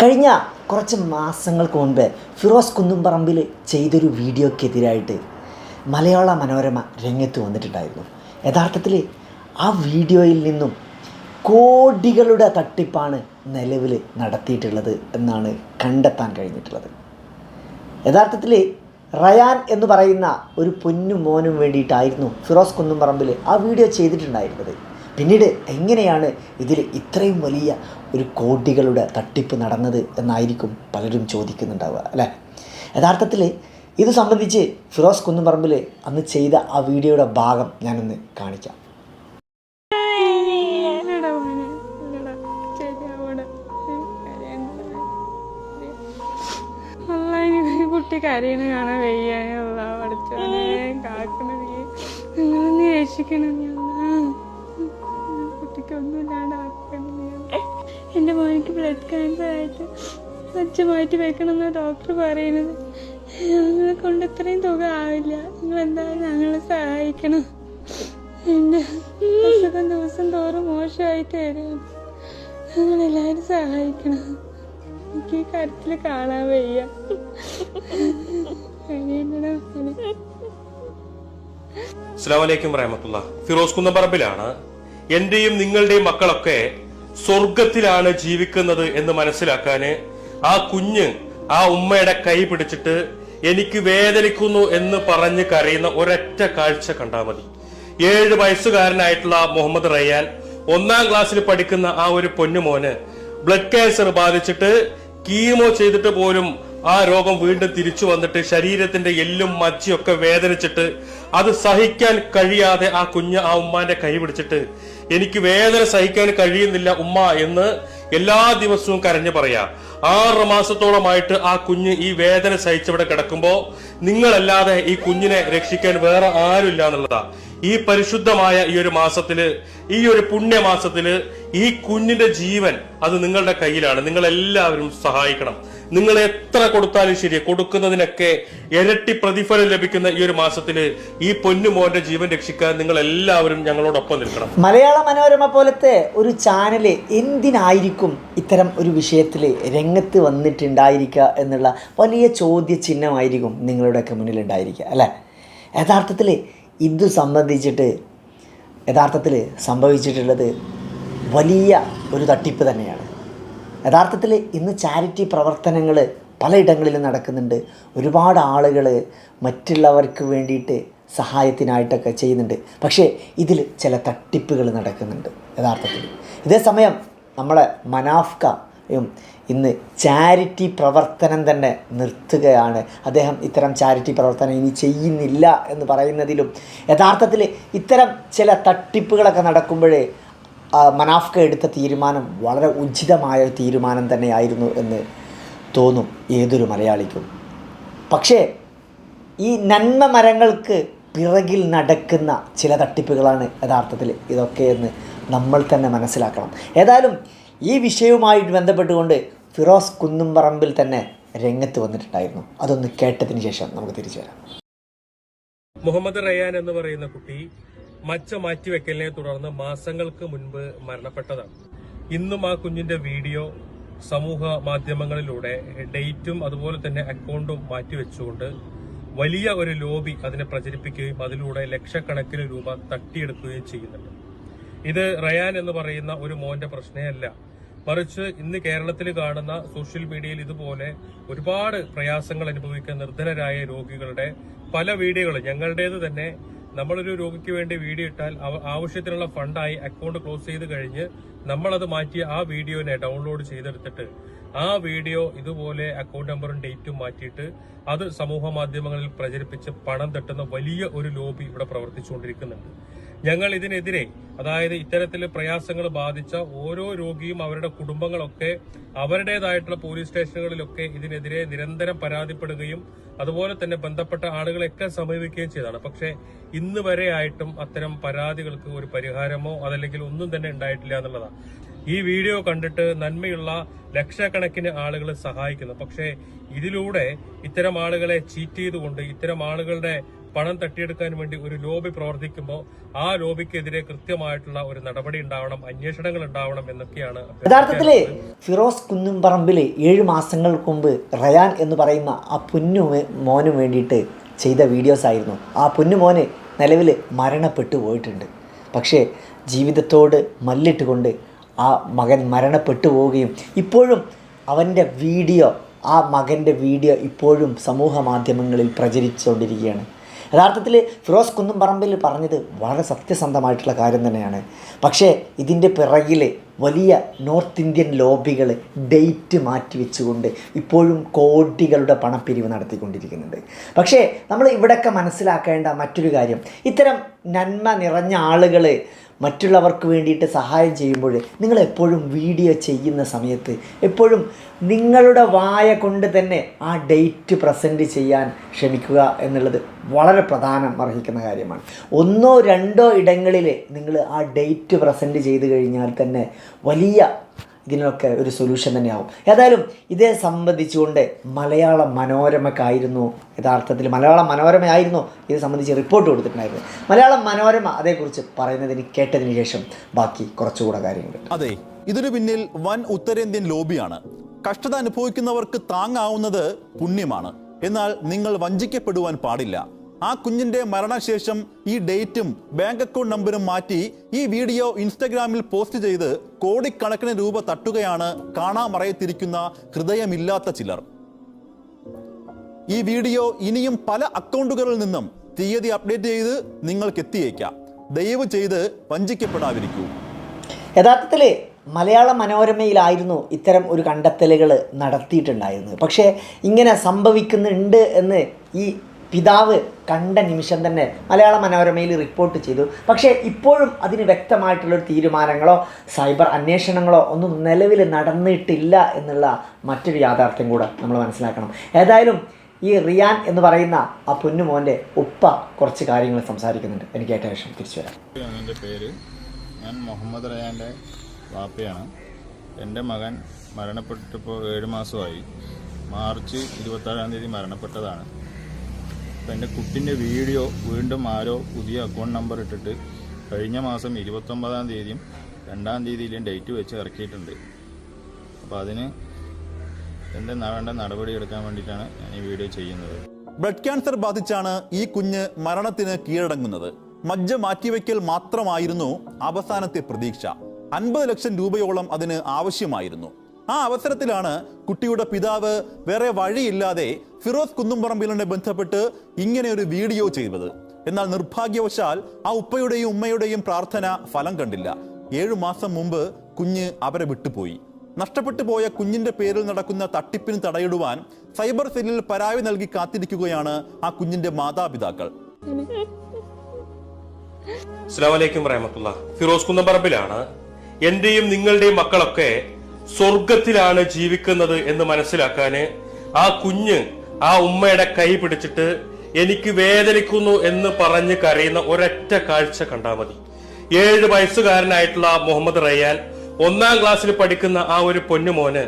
കഴിഞ്ഞ കുറച്ച് മാസങ്ങൾക്ക് മുൻപ് ഫിറോസ് കുന്നുംപറമ്പിൽ ചെയ്തൊരു വീഡിയോക്കെതിരായിട്ട് മലയാള മനോരമ രംഗത്ത് വന്നിട്ടുണ്ടായിരുന്നു. യഥാർത്ഥത്തിൽ ആ വീഡിയോയിൽ നിന്നും കോടികളുടെ തട്ടിപ്പാണ് നിലവിൽ നടത്തിയിട്ടുള്ളത് എന്നാണ് കണ്ടെത്താൻ കഴിഞ്ഞിട്ടുള്ളത്. യഥാർത്ഥത്തിൽ റയാൻ എന്ന് പറയുന്ന ഒരു പൊന്നും മോനും വേണ്ടിയിട്ടായിരുന്നു ഫിറോസ് കുന്നുംപറമ്പിൽ ആ വീഡിയോ ചെയ്തിട്ടുണ്ടായിരുന്നത്. പിന്നീട് എങ്ങനെയാണ് ഇതിൽ ഇത്രയും വലിയ ഒരു കോടികളുടെ തട്ടിപ്പ് നടന്നത് എന്നായിരിക്കും പലരും ചോദിക്കുന്നുണ്ടാവുക അല്ലേ? യഥാർത്ഥത്തിൽ ഇത് സംബന്ധിച്ച് ഫിറോസ് കുന്നുംപറമ്പിൽ അന്ന് ചെയ്ത ആ വീഡിയോയുടെ ഭാഗം ഞാനൊന്ന് കാണിക്കാം. കുട്ടി കരയണ കാണാൻ കാക്കണ നീ. എന്റെ മോനിക്ക് ബ്ലഡ് ക്യാൻസർ ആയിട്ട് വെച്ച് മാറ്റി വെക്കണമെന്ന് ഡോക്ടർ പറയുന്നത്. ഞങ്ങളെ കൊണ്ട് ഇത്രയും തുക ആവില്ല. നിങ്ങൾ എന്തായാലും ഞങ്ങളെ സഹായിക്കണം? എന്റെ അസുഖം ദിവസം തോറും മോശമായിട്ട് വരും. ഞങ്ങളെല്ലാവരും സഹായിക്കണം. എനിക്ക് ഈ കാര്യത്തിൽ കാണാൻ വയ്യ. മോനെ. അസ്ലാമലൈക്കും റഹമത്തുള്ള ഫിറോസ് കുന്നപ്പറമ്പിലാണ് എന്റെയും നിങ്ങളുടെയും മക്കളൊക്കെ സ്വർഗത്തിലാണ് ജീവിക്കുന്നത് എന്ന് മനസ്സിലാക്കാന് ആ കുഞ്ഞ് ആ ഉമ്മയുടെ കൈ പിടിച്ചിട്ട് എനിക്ക് വേദനിക്കുന്നു എന്ന് പറഞ്ഞ് കരയുന്ന ഒരൊറ്റ കാഴ്ച കണ്ടാൽ മതി. ഏഴ് വയസ്സുകാരനായിട്ടുള്ള മുഹമ്മദ് റയ്യാൻ ഒന്നാം ക്ലാസ്സിൽ പഠിക്കുന്ന ആ ഒരു പൊന്നുമോന് ബ്ലഡ് ക്യാൻസർ ബാധിച്ചിട്ട് കീമോ ചെയ്തിട്ട് പോലും ആ രോഗം വീണ്ടും തിരിച്ചു വന്നിട്ട് ശരീരത്തിന്റെ എല്ലും മജ്ജയൊക്കെ വേദനിച്ചിട്ട് അത് സഹിക്കാൻ കഴിയാതെ ആ കുഞ്ഞ് ആ ഉമ്മാന്റെ കൈ പിടിച്ചിട്ട് എനിക്ക് വേദന സഹിക്കാൻ കഴിയുന്നില്ല ഉമ്മ എന്ന് എല്ലാ ദിവസവും കരഞ്ഞു പറയാ. ആറ് മാസത്തോളമായിട്ട് ആ കുഞ്ഞ് ഈ വേദന സഹിച്ചവിടെ കിടക്കുമ്പോൾ നിങ്ങളല്ലാതെ ഈ കുഞ്ഞിനെ രക്ഷിക്കാൻ വേറെ ആരുമില്ല എന്നുള്ളതാ. ഈ പരിശുദ്ധമായ ഈ ഒരു മാസത്തിൽ ഈ ഒരു പുണ്യമാസത്തിൽ ഈ കുഞ്ഞിന്റെ ജീവൻ അത് നിങ്ങളുടെ കയ്യിലാണ്. നിങ്ങൾ എല്ലാവരും സഹായിക്കണം. നിങ്ങൾ എത്ര കൊടുത്താലും ശരി കൊടുക്കുന്നതിനൊക്കെ ഇരട്ടി പ്രതിഫലം ലഭിക്കുന്ന ഈ ഒരു മാസത്തിൽ ഈ പൊന്നുമോന്റെ ജീവൻ രക്ഷിക്കാൻ നിങ്ങൾ എല്ലാവരും ഞങ്ങളോടൊപ്പം നിൽക്കണം. മലയാള മനോരമ പോലത്തെ ഒരു ചാനൽ എന്തിനായിരിക്കും ഇത്തരം ഒരു വിഷയത്തിൽ രംഗത്ത് വന്നിട്ടുണ്ടായിരിക്കുക എന്നുള്ള വലിയ ചോദ്യചിഹ്നമായിരിക്കും നിങ്ങളുടെയൊക്കെ മുന്നിൽ ഉണ്ടായിരിക്കുക അല്ലേ? യഥാർത്ഥത്തിൽ ഇത് സംബന്ധിച്ചിട്ട് യഥാർത്ഥത്തിൽ സംഭവിച്ചിട്ടുള്ളത് വലിയ ഒരു തട്ടിപ്പ് തന്നെയാണ്. യഥാർത്ഥത്തിൽ ഇന്ന് ചാരിറ്റി പ്രവർത്തനങ്ങൾ പലയിടങ്ങളിലും നടക്കുന്നുണ്ട്. ഒരുപാട് ആളുകൾ മറ്റുള്ളവർക്ക് വേണ്ടിയിട്ട് സഹായത്തിനായിട്ടൊക്കെ ചെയ്യുന്നുണ്ട്. പക്ഷേ ഇതിൽ ചില തട്ടിപ്പുകൾ നടക്കുന്നുണ്ട് യഥാർത്ഥത്തിൽ. ഇതേ സമയം നമ്മളെ മനാഫ്കയും ഇന്ന് ചാരിറ്റി പ്രവർത്തനം തന്നെ നിർത്തുകയാണ്. അദ്ദേഹം ഇത്തരം ചാരിറ്റി പ്രവർത്തനം ഇനി ചെയ്യുന്നില്ല എന്ന് പറയുന്നതിലും യഥാർത്ഥത്തിൽ ഇത്തരം ചില തട്ടിപ്പുകളൊക്കെ നടക്കുമ്പോഴേ മനാഫ്ക എടുത്ത തീരുമാനം വളരെ ഉചിതമായ തീരുമാനം തന്നെയായിരുന്നു എന്ന് തോന്നും ഏതൊരു മലയാളിക്കും. പക്ഷേ ഈ നന്മ മരങ്ങൾക്ക് പിറകിൽ നടക്കുന്ന ചില തട്ടിപ്പുകളാണ് യഥാർത്ഥത്തിൽ ഇതൊക്കെയെന്ന് നമ്മൾ തന്നെ മനസ്സിലാക്കണം. ഏതായാലും ഈ വിഷയവുമായി ബന്ധപ്പെട്ടുകൊണ്ട് ഫിറോസ് കുന്നുംപറമ്പിൽ തന്നെ രംഗത്ത് വന്നിട്ടുണ്ടായിരുന്നു. അതൊന്ന് കേട്ടതിന് ശേഷം നമുക്ക് തിരിച്ചു വരാം. മുഹമ്മദ് റയാൻ എന്ന് പറയുന്ന കുട്ടി മച്ച മാറ്റിവെക്കലിനെ തുടർന്ന് മാസങ്ങൾക്ക് മുൻപ് മരണപ്പെട്ടതാണ്. ഇന്നും ആ കുഞ്ഞിന്റെ വീഡിയോ സമൂഹ മാധ്യമങ്ങളിലൂടെ ഡേറ്റും അതുപോലെ തന്നെ അക്കൗണ്ടും മാറ്റിവെച്ചുകൊണ്ട് വലിയ ഒരു ലോബി അതിനെ പ്രചരിപ്പിക്കുകയും അതിലൂടെ ലക്ഷക്കണക്കിന് രൂപ തട്ടിയെടുക്കുകയും ചെയ്യുന്നുണ്ട്. ഇത് റയാൻ എന്ന് പറയുന്ന ഒരു മോന്റെ പ്രശ്നമല്ല. മറിച്ച് ഇന്ന് കേരളത്തിൽ കാണുന്ന സോഷ്യൽ മീഡിയയിൽ ഇതുപോലെ ഒരുപാട് പ്രയാസങ്ങൾ അനുഭവിക്കുന്ന നിർധനരായ രോഗികളുടെ പല വീഡിയോകളും ഞങ്ങളുടേത് തന്നെ നമ്മളൊരു രോഗിക്ക് വേണ്ടി വീഡിയോ ഇട്ടാൽ ആവശ്യത്തിനുള്ള ഫണ്ടായി അക്കൗണ്ട് ക്ലോസ് ചെയ്ത് കഴിഞ്ഞ് നമ്മളത് മാറ്റി ആ വീഡിയോനെ ഡൗൺലോഡ് ചെയ്തെടുത്തിട്ട് ആ വീഡിയോ ഇതുപോലെ അക്കൗണ്ട് നമ്പറും ഡേറ്റും മാറ്റിയിട്ട് അത് സമൂഹ മാധ്യമങ്ങളിൽ പ്രചരിപ്പിച്ച് പണം തട്ടുന്ന വലിയ ഒരു ലോബി ഇവിടെ പ്രവർത്തിച്ചുകൊണ്ടിരിക്കുന്നുണ്ട്. ഞങ്ങൾ ഇതിനെതിരെ അതായത് ഇത്തരത്തിൽ പ്രയാസങ്ങൾ ബാധിച്ച ഓരോ രോഗിയും അവരുടെ കുടുംബങ്ങളൊക്കെ അവരുടേതായിട്ടുള്ള പോലീസ് സ്റ്റേഷനുകളിലൊക്കെ ഇതിനെതിരെ നിരന്തരം പരാതിപ്പെടുകയും അതുപോലെ തന്നെ ബന്ധപ്പെട്ട ആളുകളെയൊക്കെ സമീപിക്കുകയും ചെയ്തതാണ്. പക്ഷെ ഇന്ന് വരെ ആയിട്ടും അത്തരം പരാതികൾക്ക് ഒരു പരിഹാരമോ അതല്ലെങ്കിൽ ഒന്നും തന്നെ ഉണ്ടായിട്ടില്ല എന്നുള്ളതാണ്. ഈ വീഡിയോ കണ്ടിട്ട് നന്മയുള്ള ലക്ഷക്കണക്കിന് ആളുകൾ സഹായിക്കുന്നു. പക്ഷേ ഇതിലൂടെ ഇത്തരം ആളുകളെ ചീറ്റ് ചെയ്തുകൊണ്ട് ഇത്തരം ആളുകളുടെ പണം തട്ടിയെടുക്കാൻ വേണ്ടി ഒരു ലോബി പ്രവർത്തിക്കുമ്പോൾ ആ ലോബിക്കെതിരെ കൃത്യമായിട്ടുള്ള ഒരു നടപടി ഉണ്ടാവണം അന്വേഷണങ്ങൾ ഉണ്ടാവണം എന്നൊക്കെയാണ് യഥാർത്ഥത്തിൽ ഫിറോസ് കുന്നുംപറമ്പിൽ ഏഴ് മാസങ്ങൾക്ക് മുമ്പ് റയാൻ എന്ന് പറയുന്ന ആ പൊന്നു മോനും വേണ്ടിയിട്ട് ചെയ്ത വീഡിയോസ് ആയിരുന്നു. ആ പൊന്നു മോന് നിലവിൽ മരണപ്പെട്ടു പോയിട്ടുണ്ട്. പക്ഷേ ജീവിതത്തോട് മല്ലിട്ടുകൊണ്ട് ആ മകൻ മരണപ്പെട്ടു പോവുകയും ഇപ്പോഴും അവന്റെ വീഡിയോ ആ മകന്റെ വീഡിയോ ഇപ്പോഴും സമൂഹ മാധ്യമങ്ങളിൽ പ്രചരിച്ചുകൊണ്ടിരിക്കുകയാണ്. യഥാർത്ഥത്തിൽ ഫിറോസ് കുന്നുംപറമ്പിൽ പറഞ്ഞത് വളരെ സത്യസന്ധമായിട്ടുള്ള കാര്യം തന്നെയാണ്. പക്ഷേ ഇതിന്റെ പിറകിൽ വലിയ നോർത്ത് ഇന്ത്യൻ ലോബികൾ ഡേറ്റ് മാറ്റി വെച്ചുകൊണ്ട് ഇപ്പോഴും കോടികളുടെ പണപ്പിരിവ് നടത്തിക്കൊണ്ടിരിക്കുന്നുണ്ട്. പക്ഷേ നമ്മൾ ഇവിടെയൊക്കെ മനസ്സിലാക്കേണ്ട മറ്റൊരു കാര്യം. ഇത്തരം നന്മ നിറഞ്ഞ ആളുകൾ മറ്റുള്ളവർക്ക് വേണ്ടിയിട്ട് സഹായം ചെയ്യുമ്പോൾ നിങ്ങൾ എപ്പോഴും വീഡിയോ ചെയ്യുന്ന സമയത്ത് എപ്പോഴും നിങ്ങളുടെ വായ കൊണ്ട് തന്നെ ആ ഡേറ്റ് പ്രസന്റ് ചെയ്യാൻ ശ്രമിക്കുക എന്നുള്ളത് വളരെ പ്രധാനം അർഹിക്കുന്ന കാര്യമാണ്. ഒന്നോ രണ്ടോ ഇടങ്ങളിൽ നിങ്ങൾ ആ ഡേറ്റ് പ്രസന്റ് ചെയ്ത് കഴിഞ്ഞാൽ തന്നെ വലിയ ഇതിനൊക്കെ ഒരു സൊല്യൂഷൻ തന്നെയാവും. ഏതായാലും ഇതേ സംബന്ധിച്ചുകൊണ്ട് മലയാള മനോരമക്കായിരുന്നു യഥാർത്ഥത്തിൽ മലയാള മനോരമയായിരുന്നു ഇത് സംബന്ധിച്ച് റിപ്പോർട്ട് കൊടുത്തിട്ടുണ്ടായിരുന്നു മലയാള മനോരമ അതേക്കുറിച്ച് പറയുന്നതിന് കേട്ടതിന് ശേഷം ബാക്കി കുറച്ചുകൂടെ കാര്യങ്ങൾ അതെ ഇതിനു പിന്നിൽ വൻ ഉത്തരേന്ത്യൻ ലോബിയാണ്. കഷ്ടത അനുഭവിക്കുന്നവർക്ക് താങ്ങാവുന്നത് പുണ്യമാണ്. എന്നാൽ നിങ്ങൾ വഞ്ചിക്കപ്പെടുവാൻ പാടില്ല. ആ കുഞ്ഞിന്റെ മരണശേഷം ഈ ഡേറ്റും ബാങ്ക് അക്കൗണ്ട് നമ്പറും മാറ്റി ഈ വീഡിയോ ഇൻസ്റ്റഗ്രാമിൽ പോസ്റ്റ് ചെയ്ത് കോടിക്കണക്കിന് രൂപ തട്ടുകയാണ് കാണാമറയത്തിരിക്കുന്ന ഹൃദയമില്ലാത്ത ചിലർ. ഈ വീഡിയോ ഇനിയും പല അക്കൗണ്ടുകളിൽ നിന്നും തീയതി അപ്ഡേറ്റ് ചെയ്ത് നിങ്ങൾക്ക് എത്തിയേക്കാം ദയവ് ചെയ്ത് വഞ്ചിക്കപ്പെടാതിരിക്കൂ. യഥാർത്ഥത്തിൽ മലയാള മനോരമയിലായിരുന്നു ഇത്തരം ഒരു കണ്ടെത്തലുകൾ നടത്തിയിട്ടുണ്ടായിരുന്നത്. പക്ഷേ ഇങ്ങനെ സംഭവിക്കുന്നുണ്ട് എന്ന് ഈ പിതാവ് കണ്ട നിമിഷം തന്നെ മലയാള മനോരമയിൽ റിപ്പോർട്ട് ചെയ്തു. പക്ഷേ ഇപ്പോഴും അതിന് വ്യക്തമായിട്ടുള്ളൊരു തീരുമാനങ്ങളോ സൈബർ അന്വേഷണങ്ങളോ ഒന്നും നിലവിൽ നടന്നിട്ടില്ല എന്നുള്ള മറ്റൊരു യാഥാർത്ഥ്യം കൂടെ നമ്മൾ മനസ്സിലാക്കണം. ഏതായാലും ഈ റിയാൻ എന്ന് പറയുന്ന ആ പൊന്നുമോന്റെ ഉപ്പ കുറച്ച് കാര്യങ്ങൾ സംസാരിക്കുന്നുണ്ട്. എനിക്ക് ഏറ്റവും ശേഷം തിരിച്ചു വരാം. എന്റെ പേര് ഞാൻ മുഹമ്മദ് റയാന്റെ വാപ്പയാണ്. എന്റെ മകൻ മരണപ്പെട്ടിപ്പോൾ ഏഴ് മാസമായി. മാർച്ച് ഇരുപത്താറാം തീയതി മരണപ്പെട്ടതാണ്. അപ്പോൾ എന്റെ കുട്ടിന്റെ വീഡിയോ വീണ്ടും ആരോ പുതിയ അക്കൗണ്ട് നമ്പർ ഇട്ടിട്ട് കഴിഞ്ഞ മാസം ഇരുപത്തൊമ്പതാം തീയതിയും രണ്ടാം തീയതിയിലും ഡേറ്റ് വെച്ച് ഇറക്കിയിട്ടുണ്ട്. അപ്പോൾ അതിന് എന്റെ വേണ്ട നടപടി എടുക്കാൻ വേണ്ടിയിട്ടാണ് ഞാൻ ഈ വീഡിയോ ചെയ്യുന്നത്. ബ്ലഡ് ക്യാൻസർ ബാധിച്ചാണ് ഈ കുഞ്ഞ് മരണത്തിന് കീഴടങ്ങുന്നത്. മജ്ജ മാറ്റിവെക്കൽ മാത്രമായിരുന്നു അവസാനത്തെ പ്രതീക്ഷ. അൻപത് ലക്ഷം രൂപയോളം അതിന് ആവശ്യമായിരുന്നു. ആ അവസരത്തിലാണ് കുട്ടിയുടെ പിതാവ് വേറെ വഴിയില്ലാതെ ഫിറോസ് കുന്നുംപറമ്പിലിനെ ബന്ധപ്പെട്ട് ഇങ്ങനെ ഒരു വീഡിയോ ചെയ്തത്. എന്നാൽ നിർഭാഗ്യവശാൽ ആ ഉപ്പയുടെയും ഉമ്മയുടെയും പ്രാർത്ഥന ഫലം കണ്ടില്ല. ഏഴു മാസം മുമ്പ് കുഞ്ഞ് അവരെ വിട്ടുപോയി. നഷ്ടപ്പെട്ടു പോയ കുഞ്ഞിന്റെ പേരിൽ നടക്കുന്ന തട്ടിപ്പിന് തടയിടുവാൻ സൈബർ സെല്ലിൽ പരാതി നൽകി കാത്തിരിക്കുകയാണ് ആ കുഞ്ഞിന്റെ മാതാപിതാക്കൾ. ഫിറോസ് കുന്നംപറമ്പിലാണ് എന്റെയും നിങ്ങളുടെയും മക്കളൊക്കെ സ്വർഗത്തിലാണ് ജീവിക്കുന്നത് എന്ന് മനസ്സിലാക്കാന് ആ കുഞ്ഞ് ആ ഉമ്മയുടെ കൈ പിടിച്ചിട്ട് എനിക്ക് വേദനിക്കുന്നു എന്ന് പറഞ്ഞ് കരയുന്ന ഒരൊറ്റ കാഴ്ച കണ്ടാൽ മതി. ഏഴ് വയസ്സുകാരനായിട്ടുള്ള മുഹമ്മദ് റയ്യാൻ ഒന്നാം ക്ലാസ്സിൽ പഠിക്കുന്ന ആ ഒരു പൊന്നുമോന്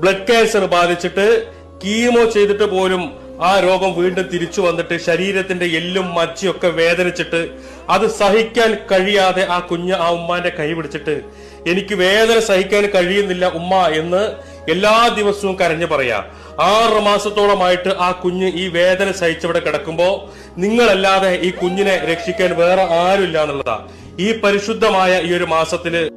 ബ്ലഡ് ക്യാൻസർ ബാധിച്ചിട്ട് കീമോ ചെയ്തിട്ട് പോലും ആ രോഗം വീണ്ടും തിരിച്ചു വന്നിട്ട് ശരീരത്തിന്റെ എല്ലും മജ്ജയൊക്കെ വേദനിച്ചിട്ട് അത് സഹിക്കാൻ കഴിയാതെ ആ കുഞ്ഞ് ആ ഉമ്മാന്റെ കൈ പിടിച്ചിട്ട് എനിക്ക് വേദന സഹിക്കാൻ കഴിയുന്നില്ല ഉമ്മ എന്ന് എല്ലാ ദിവസവും കരഞ്ഞു പറയാ. ആറ് മാസത്തോളമായിട്ട് ആ കുഞ്ഞ് ഈ വേദന സഹിച്ചവിടെ കിടക്കുമ്പോ നിങ്ങളല്ലാതെ ഈ കുഞ്ഞിനെ രക്ഷിക്കാൻ വേറെ ആരുമില്ല എന്നുള്ളതാ. ഈ പരിശുദ്ധമായ ഈ ഒരു മാസത്തിൽ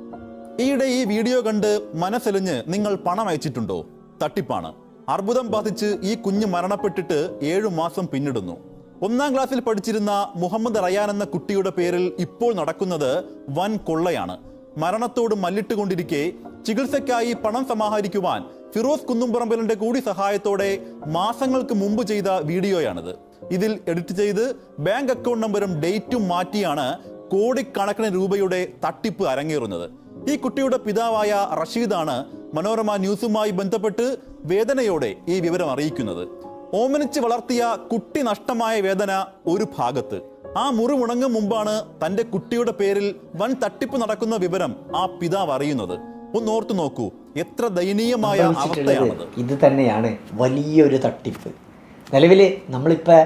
ഈയിടെ ഈ വീഡിയോ കണ്ട് മനസ്സലിഞ്ഞ് നിങ്ങൾ പണം അയച്ചിട്ടുണ്ടോ? തട്ടിപ്പാണ്. അർബുദം ബാധിച്ച് ഈ കുഞ്ഞ് മരണപ്പെട്ടിട്ട് ഏഴു മാസം പിന്നിടുന്നു. ഒന്നാം ക്ലാസ്സിൽ പഠിച്ചിരുന്ന മുഹമ്മദ് റയാൻ എന്ന കുട്ടിയുടെ പേരിൽ ഇപ്പോൾ നടക്കുന്നത് വൻ കൊള്ളയാണ്. മരണത്തോട് മല്ലിട്ടുകൊണ്ടിരിക്കെ ചികിത്സയ്ക്കായി പണം സമാഹരിക്കുവാൻ ഫിറോസ് കുന്നുംപറമ്പലിന്റെ കൂടി സഹായത്തോടെ മാസങ്ങൾക്ക് മുമ്പ് ചെയ്ത വീഡിയോയാണിത്. ഇതിൽ എഡിറ്റ് ചെയ്ത് ബാങ്ക് അക്കൗണ്ട് നമ്പറും ഡേറ്റും മാറ്റിയാണ് കോടിക്കണക്കിന് രൂപയുടെ തട്ടിപ്പ് അരങ്ങേറുന്നത്. ഈ കുട്ടിയുടെ പിതാവായ റഷീദാണ് മനോരമ ന്യൂസുമായി ബന്ധപ്പെട്ട് വേദനയോടെ ഈ വിവരം അറിയിക്കുന്നത്. ഓമനിച്ച് വളർത്തിയ കുട്ടി നഷ്ടമായ വേദന ഒരു ഭാഗത്ത്. ആ മുറിവുണങ്ങും മുമ്പാണ് തന്റെ കുട്ടിയുടെ പേരിൽ വൻ തട്ടിപ്പ് നടക്കുന്ന വിവരം ആ പിതാവ് അറിയുന്നത്. ഒന്ന് ഓർത്തു നോക്കൂ എത്ര ദയനീയമായ അവസ്ഥയാണത്. ഇത് തന്നെയാണ് വലിയൊരു തട്ടിപ്പ്. നിലവിൽ നമ്മളിപ്പോൾ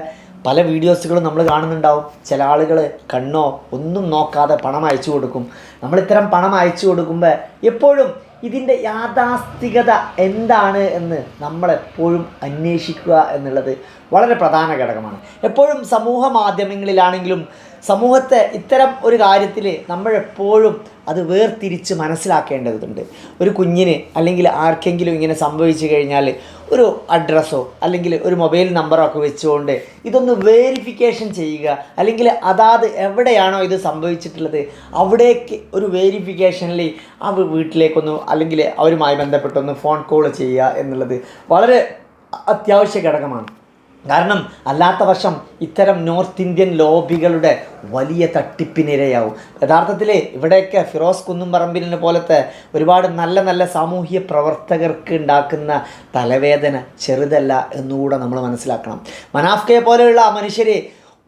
പല വീഡിയോസുകളും നമ്മൾ കാണുന്നുണ്ടാവും. ചില ആളുകൾ കണ്ണോ ഒന്നും നോക്കാതെ പണം അയച്ചു കൊടുക്കും. നമ്മൾ ഇത്തരം പണം അയച്ചു കൊടുക്കുമ്പോൾ എപ്പോഴും ഇതിന്റെ യാഥാസ്ഥികത എന്താണ് എന്ന് നമ്മളെപ്പോഴും അന്വേഷിക്കുക എന്നുള്ളത് വളരെ പ്രധാന ഘടകമാണ്. എപ്പോഴും സമൂഹ മാധ്യമങ്ങളിലാണെങ്കിലും സമൂഹത്തെ ഇത്തരം ഒരു കാര്യത്തിൽ നമ്മളെപ്പോഴും അത് വേർതിരിച്ച് മനസ്സിലാക്കേണ്ടതുണ്ട്. ഒരു കുഞ്ഞിന് അല്ലെങ്കിൽ ആർക്കെങ്കിലും ഇങ്ങനെ സംഭവിച്ചു കഴിഞ്ഞാൽ ഒരു അഡ്രസ്സോ അല്ലെങ്കിൽ ഒരു മൊബൈൽ നമ്പറോ ഒക്കെ വെച്ചുകൊണ്ട് ഇതൊന്ന് വേരിഫിക്കേഷൻ ചെയ്യുക. അല്ലെങ്കിൽ അതാത് എവിടെയാണോ ഇത് സംഭവിച്ചിട്ടുള്ളത് അവിടേക്ക് ഒരു വേരിഫിക്കേഷനിൽ ആ വീട്ടിലേക്കൊന്ന് അല്ലെങ്കിൽ അവരുമായി ബന്ധപ്പെട്ടൊന്ന് ഫോൺ കോൾ ചെയ്യുക എന്നുള്ളത് വളരെ അത്യാവശ്യ ഘടകമാണ്. കാരണം അല്ലാത്ത വർഷം ഇത്തരം നോർത്ത് ഇന്ത്യൻ ലോബികളുടെ വലിയ തട്ടിപ്പിനിരയാവും യഥാർത്ഥത്തിൽ ഇവിടെയൊക്കെ ഫിറോസ് കുന്നുംപറമ്പിലിനെ പോലത്തെ ഒരുപാട് നല്ല നല്ല സാമൂഹ്യ പ്രവർത്തകർക്ക് ഉണ്ടാക്കുന്ന തലവേദന ചെറുതല്ല എന്നുകൂടെ നമ്മൾ മനസ്സിലാക്കണം. മനാഫ്കയെ പോലെയുള്ള മനുഷ്യർ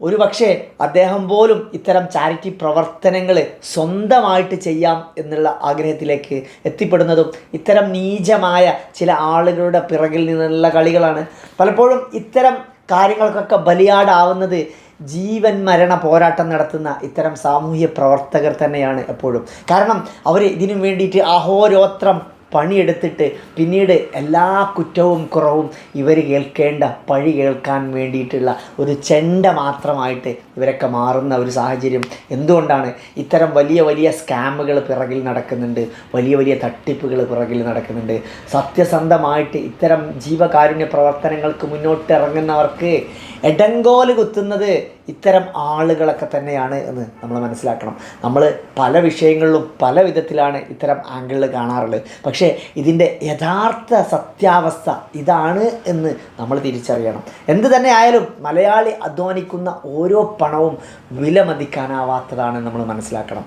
ഒരു പക്ഷേ അദ്ദേഹം പോലും ഇത്തരം ചാരിറ്റി പ്രവർത്തനങ്ങൾ സ്വന്തമായിട്ട് ചെയ്യാം എന്നുള്ള ആഗ്രഹത്തിലേക്ക് എത്തിപ്പെടുന്നതും ഇത്തരം നീചമായ ചില ആളുകളുടെ പിറകിൽ നിന്നുള്ള കളികളാണ്. പലപ്പോഴും ഇത്തരം കാര്യങ്ങൾക്കൊക്കെ ബലിയാടാവുന്നത് ജീവൻ മരണ പോരാട്ടം നടത്തുന്ന ഇത്തരം സാമൂഹ്യ പ്രവർത്തകർ തന്നെയാണ് എപ്പോഴും. കാരണം അവർ ഇതിനു വേണ്ടിയിട്ട് അഹോരോത്രം പണിയെടുത്തിട്ട് പിന്നീട് എല്ലാ കുറ്റവും കുറവും ഇവർ കേൾക്കേണ്ട പഴി കേൾക്കാൻ വേണ്ടിയിട്ടുള്ള ഒരു ചെണ്ട മാത്രമായിട്ട് ഇവരൊക്കെ മാറുന്ന ഒരു സാഹചര്യം എന്തുകൊണ്ടാണ് ഇത്തരം വലിയ വലിയ സ്കാമുകൾ പിറകിൽ നടക്കുന്നുണ്ട്? വലിയ വലിയ തട്ടിപ്പുകൾ പിറകിൽ നടക്കുന്നുണ്ട്. സത്യസന്ധമായിട്ട് ഇത്തരം ജീവകാരുണ്യ പ്രവർത്തനങ്ങൾക്ക് മുന്നോട്ട് ഇറങ്ങുന്നവർക്ക് എടങ്കോൽ കുത്തുന്നത് ഇത്തരം ആളുകളൊക്കെ തന്നെയാണ് എന്ന് നമ്മൾ മനസ്സിലാക്കണം. നമ്മൾ പല വിഷയങ്ങളിലും പല വിധത്തിലാണ് ഇത്തരം ആംഗിളിൽ കാണാറുള്ളത്. പക്ഷേ ഇതിന്റെ യഥാർത്ഥ സത്യാവസ്ഥ ഇതാണ് എന്ന് നമ്മൾ തിരിച്ചറിയണം. എന്ത് തന്നെ ആയാലും മലയാളി അധ്വാനിക്കുന്ന ഓരോ പണവും വിലമതിക്കാനാവാത്തതാണ് നമ്മൾ മനസ്സിലാക്കണം.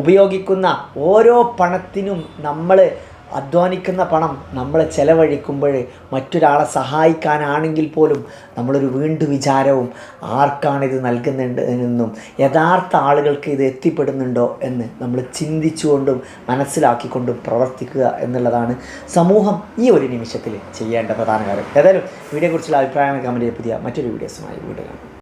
ഉപയോഗിക്കുന്ന ഓരോ പണത്തിനും നമ്മൾ അധ്വാനിക്കുന്ന പണം നമ്മൾ ചെലവഴിക്കുമ്പോൾ മറ്റൊരാളെ സഹായിക്കാനാണെങ്കിൽ പോലും നമ്മളൊരു വീണ്ടു വിചാരവും ആർക്കാണിത് നൽകുന്നുണ്ട് എന്നും യഥാർത്ഥ ആളുകൾക്ക് ഇത് എത്തിപ്പെടുന്നുണ്ടോ എന്ന് നമ്മൾ ചിന്തിച്ചുകൊണ്ടും മനസ്സിലാക്കിക്കൊണ്ടും പ്രവർത്തിക്കുക എന്നുള്ളതാണ് സമൂഹം ഈ ഒരു നിമിഷത്തിൽ ചെയ്യേണ്ട പ്രധാന കാര്യം. ഏതായാലും വീഡിയോയെക്കുറിച്ചുള്ള അഭിപ്രായങ്ങൾ കമന്റ് പുതിയ മറ്റൊരു വീഡിയോസുമായി വീണ്ടും